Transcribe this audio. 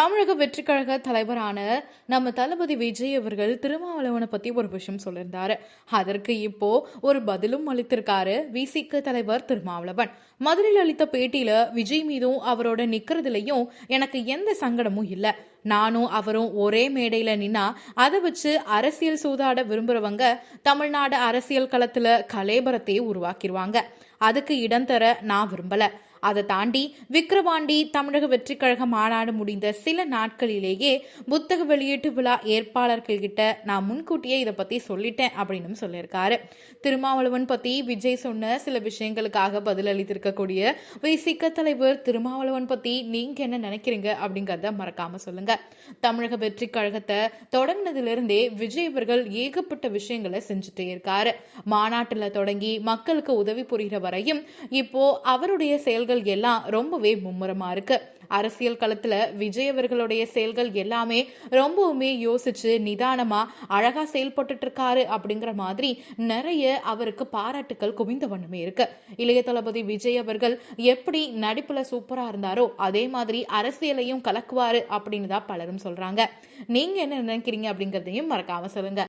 தமிழக வெற்றி கழக தலைவரான நம்ம தளபதி விஜய் அவர்கள் திருமாவளவனை பத்தி ஒரு விஷயம் சொல்லியிருந்தாரு. அதற்கு இப்போ ஒரு பதிலும் அளித்திருக்காரு விசிக தலைவர் திருமாவளவன். மதுரையில் அளித்த பேட்டியில விஜய் மீதும் அவரோட நிக்கிறதுலயும் எனக்கு எந்த சங்கடமும் இல்ல. நானும் அவரும் ஒரே மேடையில நின்னா அதை வச்சு அரசியல் சூதாட விரும்புறவங்க தமிழ்நாடு அரசியல் களத்துல கலேபரத்தையே உருவாக்கிடுவாங்க அதுக்கு இடம் தர நான் விரும்பல. அதை தாண்டி விக்கிரவாண்டி தமிழக வெற்றிக் கழக மாநாடு முடிந்த சில நாட்களிலேயே புத்தக வெளியீட்டு விழா ஏற்பாளர்கள் கிட்ட நான் முன்கூட்டியே இதை பத்தி சொல்லிட்டேன் அப்படின்னு சொல்லியிருக்காரு. திருமாவளவன் பத்தி விஜய் சொன்ன சில விஷயங்களுக்காக பதிலளித்திருக்கக்கூடிய விசிக்க தலைவர் திருமாவளவன் பத்தி நீங்க என்ன நினைக்கிறீங்க அப்படிங்கறத மறக்காம சொல்லுங்க. தமிழக வெற்றிக் கழகத்தை தொடங்கினதிலிருந்தே விஜய் இவர்கள் ஏகப்பட்ட விஷயங்களை செஞ்சுட்டே இருக்காரு. மாநாட்டுல தொடங்கி மக்களுக்கு உதவி புரிகிற வரையும் இப்போ அவருடைய செயல்கள் எல்லாம் ரொம்பவே மும்முரமா இருக்கு. அரசியல் களத்துல விஜய் அவர்களுடைய செயல்கள் எல்லாமே ரொம்பவுமே யோசிச்சு நிதானமா அழகா செயல்பட்டுட்டு இருக்காரு அப்படிங்கிற மாதிரி நிறைய அவருக்கு பாராட்டுக்கள் குவிந்த வண்ணமே இருக்கு. இளைய தளபதி விஜய் அவர்கள் எப்படி நடிப்புல சூப்பரா இருந்தாரோ அதே மாதிரி அரசியலையும் கலக்குவாரு அப்படின்னு தான் பலரும் சொல்றாங்க. நீங்க என்ன நினைக்கிறீங்க அப்படிங்கறதையும் மறக்காம சொல்லுங்க.